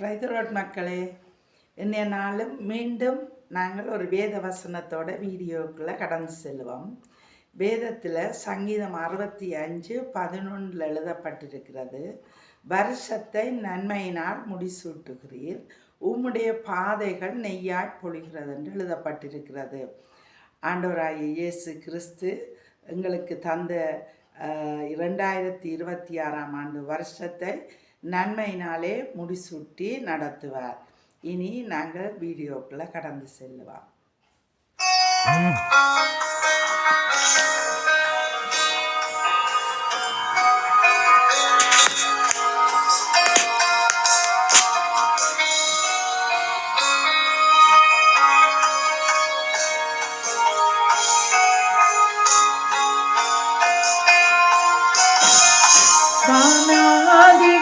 பிரைதரோட் மக்களே இன்றைய நாளும் மீண்டும் நாங்கள் ஒரு வேத வசனத்தோட வீடியோக்குள்ளே கடந்து செல்வோம். வேதத்தில் சங்கீதம் அறுபத்தி அஞ்சு பதினொன்றில் எழுதப்பட்டிருக்கிறது. வருஷத்தை நன்மையினால் முடிசூட்டுகிறீர். உம்முடைய பாதைகள் நெய்யாய் பொழிகிறது என்று எழுதப்பட்டிருக்கிறது. ஆண்டவராகிய இயேசு கிறிஸ்து எங்களுக்கு தந்த இரண்டாயிரத்தி இருபத்தி ஆறாம் ஆண்டு வருஷத்தை நன்மையினாலே முடிசூட்டி நடத்துவார். இனி நாங்கள் வீடியோக்குள்ளே கடந்து செல்லுவோம்.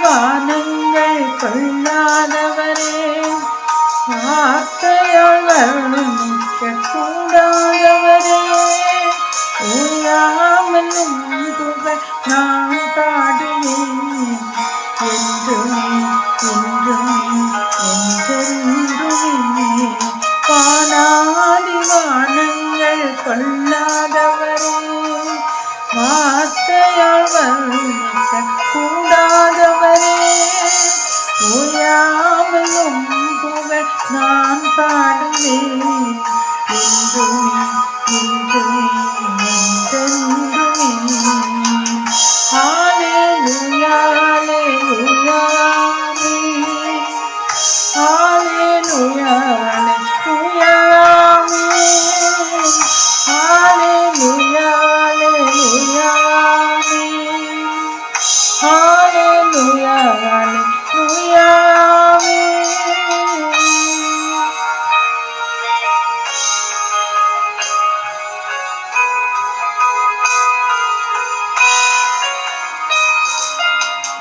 வானங்கள் கொள்ளாத പാടുവേ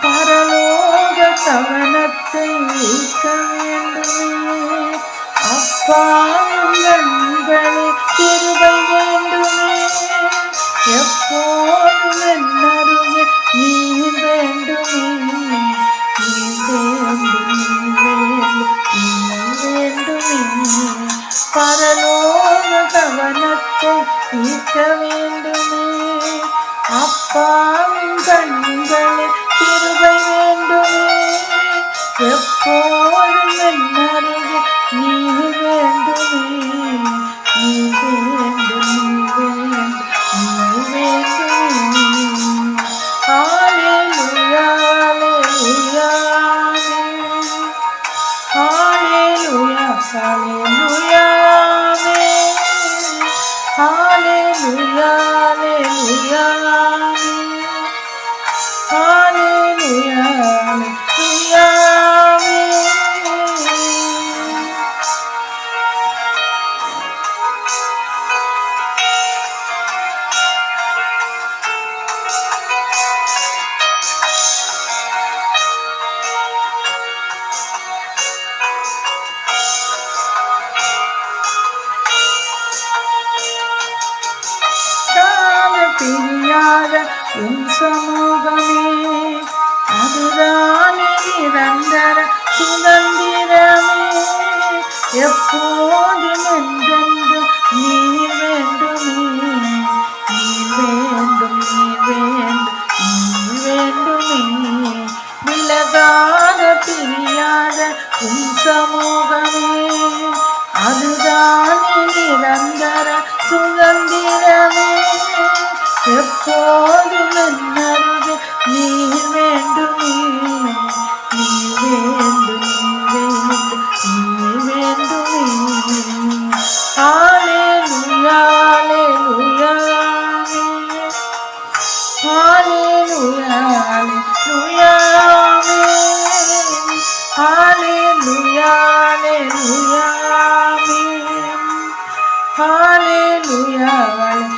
பரலோக கவனத்தை ஈர்க்க வேண்டுமே. அப்பா கண்களே கிருபை வேண்டுமே. எப்போதும் என்னருகே நீ வேண்டுமே. நீ வேண்டும் நீ வேண்டுமே. பரலோக கவனத்தை ஈர்க்க பிரியாத உன் சமூகமே. அதுதானே நிரந்தர சுதந்திரமே. எப்போதும் என்றென்று நீ வேண்டுமே. நீ வேண்டும் நீ வேண்டும் நீ வேண்டுமே. விலகாத பிரியாத உன் சமூகமே. அதுதானே நிரந்தர சுதந்திரமே. எப்போதும் நன்னருது நீ வேண்டும் நீ வேண்டும் நீ வேண்டும் ஆலே நுயாலே நுயாலே ஆலே நுயாலே நுயாலே ஆலே நுயாலே நுயாலே ஹாலே நுயாலே